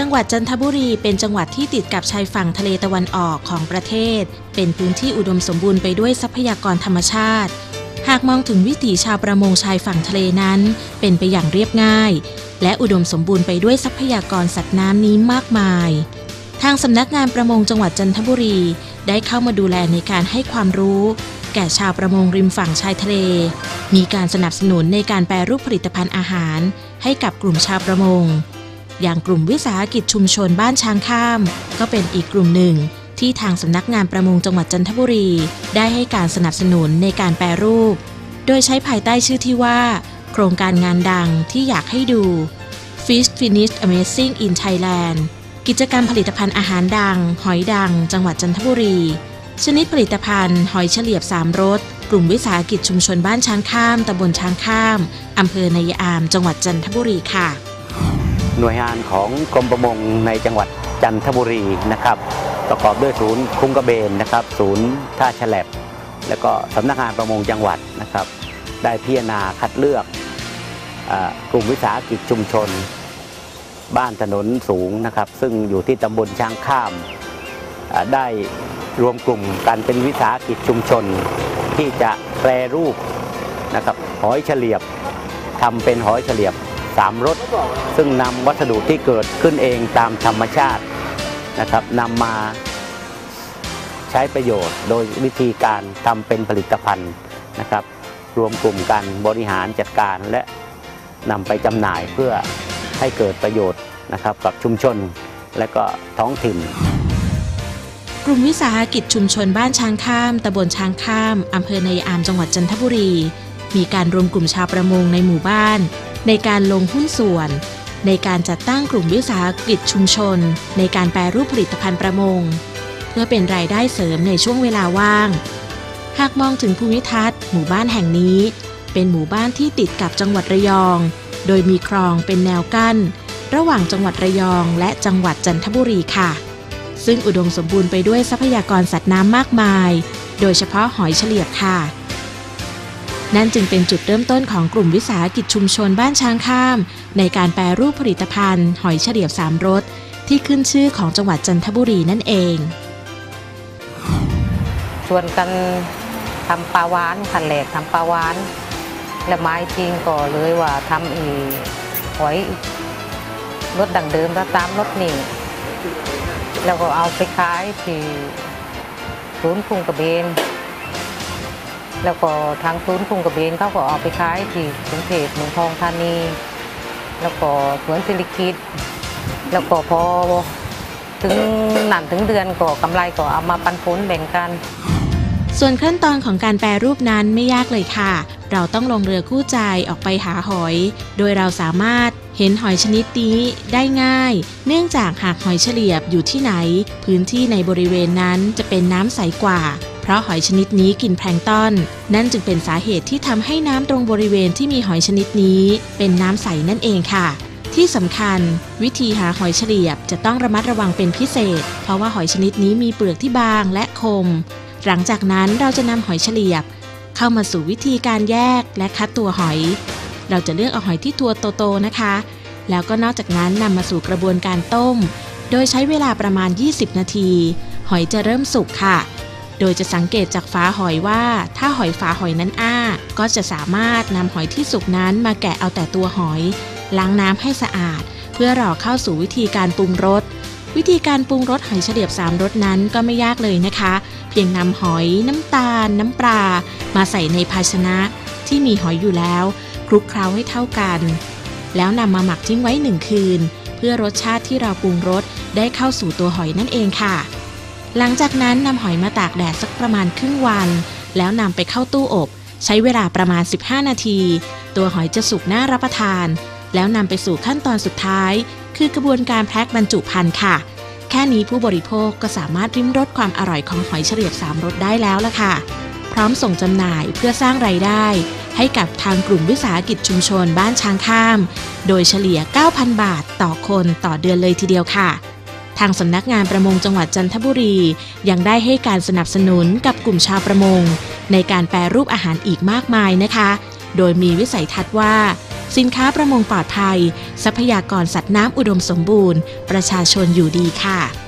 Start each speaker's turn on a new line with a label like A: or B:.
A: จังหวัดจันทบุรีเป็นจังหวัดที่ติดกับชายฝั่งทะเลตะวันออกของประเทศ เป็นพื้นที่อุดมสมบูรณ์ไปด้วยทรัพยากรธรรมชาติ หากมองถึงวิถีชาวประมงชายฝั่งทะเลนั้น เป็นไปอย่างเรียบง่าย และอุดมสมบูรณ์ไปด้วยทรัพยากรสัตว์น้ำนี้มากมาย ทางสำนักงานประมงจังหวัดจันทบุรี ได้เข้ามาดูแลในการให้ความรู้ แก่ชาวประมงริมฝั่งชายทะเล มีการสนับสนุนในการแปรรูปผลิตภัณฑ์อาหาร ให้กับกลุ่มชาวประมง อย่างกลุ่มวิสาหกิจชุมชนบ้านช้างข้าม ก็เป็นอีกกลุ่มหนึ่ง ที่ทางสำนักงานประมงจังหวัดจันทบุรี ได้ให้การสนับสนุนในการแปรรูป โดยใช้ภายใต้ชื่อที่ว่า โครงการงานดังที่อยากให้ดู Fish Finish Amazing in Thailand กิจกรรมผลิตภัณฑ์อาหารดัง หอยดัง จังหวัดจันทบุรี ชนิดผลิตภัณฑ์ หอยเฉลียบสามรส กลุ่มวิสาหกิจชุมชนบ้านช้างข้ามตำบลช้างข้ามอำเภอนายาม จังหวัดจันทบุรีค่ะ
B: หน่วยงานของกรมประมงในจังหวัดจันทบุรีนะครับ ประกอบด้วยศูนย์คุ้งกระเบนนะครับ ศูนย์ท่าฉลับแล้วก็สำนักงานประมงจังหวัดนะครับ ได้พิจารณาคัดเลือกอกลุ่มวิสาหกิจชุมชน บ้านถนนสูงนะครับ ซึ่งอยู่ที่ตำบลช้างข้ามได้รวมกลุ่มกันเป็นวิสาหกิจชุมชน ที่จะแปรรูปนะครับหอยเฉลียบทำเป็นหอยเฉลียบ สามรสซึ่งนำวัสดุที่เกิดขึ้นเองตามธรรมชาตินะครับนำมาใช้ประโยชน์ โดยวิธีการทำเป็นผลิตภัณฑ์นะครับ รวมกลุ่มกันบริหารจัดการและนำไปจำหน่ายเพื่อให้เกิดประโยชน์นะครับกับชุมชนและก็ท้องถิ่น
A: กลุ่มวิสาหกิจชุมชนบ้านช้างข้ามตำบลช้างข้ามอำเภอนยอามจังหวัดจันทบุรี มีการรวมกลุ่มชาวประมงในหมู่บ้าน ในการลงหุ้นส่วน ในการจัดตั้งกลุ่มวิสาหกิจชุมชน ในการแปรรูปผลิตภัณฑ์ประมง เพื่อเป็นรายได้เสริมในช่วงเวลาว่าง หากมองถึงภูมิทัศน์ หมู่บ้านแห่งนี้ เป็นหมู่บ้านที่ติดกับจังหวัดระยอง โดยมีคลองเป็นแนวกั้น ระหว่างจังหวัดระยอง และจังหวัดจันทบุรีค่ะ ซึ่งอุดมสมบูรณ์ไปด้วยทรัพยากรสัตว์น้ำมากมาย โดยเฉพาะหอยเฉลียบค่ะ นั่นจึงเป็นจุดเริ่มต้นของกลุ่มวิสาหกิจชุมชนบ้านช้างข้าม ในการแปรรูปผลิตภัณฑ์ หอยเฉลียบสามรสที่ขึ้นชื่อของจังหวัดจันทบุรีนั่นเอง
C: ชวนกันทำปลาหวานขันแหลกทำปลาหวาน และไม้จริงก็เลยว่าทำอีหอยรสดังเดิมแล้วตามรสนี่แล้วก็เอาไปขายที่ศูนย์พุงกระเบน แล้วก็ทางศูนย์พุงกระเบนเขาก็เอาไปขายที่กรุงเทพเมืองทองธานี แล้วก็สวนสิริกิตแล้วก็พอถึงหนั่นถึงเดือนก็กำไรก็เอามาปันผลแบ่งกัน
A: ส่วนขั้นตอนของการแปรรูปนั้นไม่ยากเลยค่ะ เราต้องลงเรือคู่ใจออกไปหาหอย โดยเราสามารถเห็นหอยชนิดนี้ได้ง่าย เนื่องจากหากหอยเฉลียบอยู่ที่ไหน พื้นที่ในบริเวณนั้นจะเป็นน้ำใสกว่า ราะหอยชนิดนี้กินแพลงตอน นั่นจึงเป็นสาเหตุที่ทำให้น้ำตรงบริเวณที่มีหอยชนิดนี้ เป็นน้ำใสนั่นเองค่ะ ที่สำคัญ วิธีหาหอยเฉลียบจะต้องระมัดระวังเป็นพิเศษ เพราะว่าหอยชนิดนี้มีเปลือกที่บางและคม หลังจากนั้นเราจะนำหอยเฉลียบ เข้ามาสู่วิธีการแยกและคัดตัวหอย เราจะเลือกเอาหอยที่ตัวโตๆนะคะ แล้วก็นอกจากนั้นนำมาสู่กระบวนการต้ม โดยใช้เวลาประมาณ 20 นาที หอยจะเริ่มสุกค่ะ โดยจะสังเกตจากฝาหอยว่า ถ้าหอยฝาหอยนั้นอ้า ก็จะสามารถนำหอยที่สุกนั้นมาแกะเอาแต่ตัวหอย ล้างน้ำให้สะอาด เพื่อรอเข้าสู่วิธีการปรุงรสวิธีการปรุงรสหอยเฉลียบสามรสนั้นก็ไม่ยากเลยนะคะ เพียงนำหอยน้ำตาล น้ำปลา มาใส่ในภาชนะที่มีหอยอยู่แล้ว คลุกเคล้าให้เท่ากัน แล้วนำมาหมักทิ้งไว้หนึ่งคืน เพื่อรสชาติที่เราปรุงรสได้เข้าสู่ตัวหอยนั่นเองค่ะ หลังจากนั้นนำหอยมาตากแดดสักประมาณครึ่งวัน แล้วนำไปเข้าตู้อบ ใช้เวลาประมาณ 15 นาที ตัวหอยจะสุกน่ารับประทาน แล้วนำไปสู่ขั้นตอนสุดท้าย คือกระบวนการแพ็คบรรจุภัณฑ์ค่ะ แค่นี้ผู้บริโภคก็สามารถริมรสความอร่อยของหอยเฉลียบสามรสได้แล้วละค่ะ พร้อมส่งจำหน่ายเพื่อสร้างไรายได้ ให้กับทางกลุ่มวิสาหกิจชุมชนบ้านช้างข้าม โดยเฉลี่ย 9,000 บาท ต่อคนต่อเดือนเลยทีเดียวค่ะ ทางสำนักงานประมงจังหวัดจันทบุรี ยังได้ให้การสนับสนุนกับกลุ่มชาวประมง ในการแปรรูปอาหารอีกมากมายนะคะ โดยมีวิสัยทัศน์ว่า สินค้าประมงปลอดภัย ทรัพยากรสัตว์น้ำอุดมสมบูรณ์ ประชาชนอยู่ดีค่ะ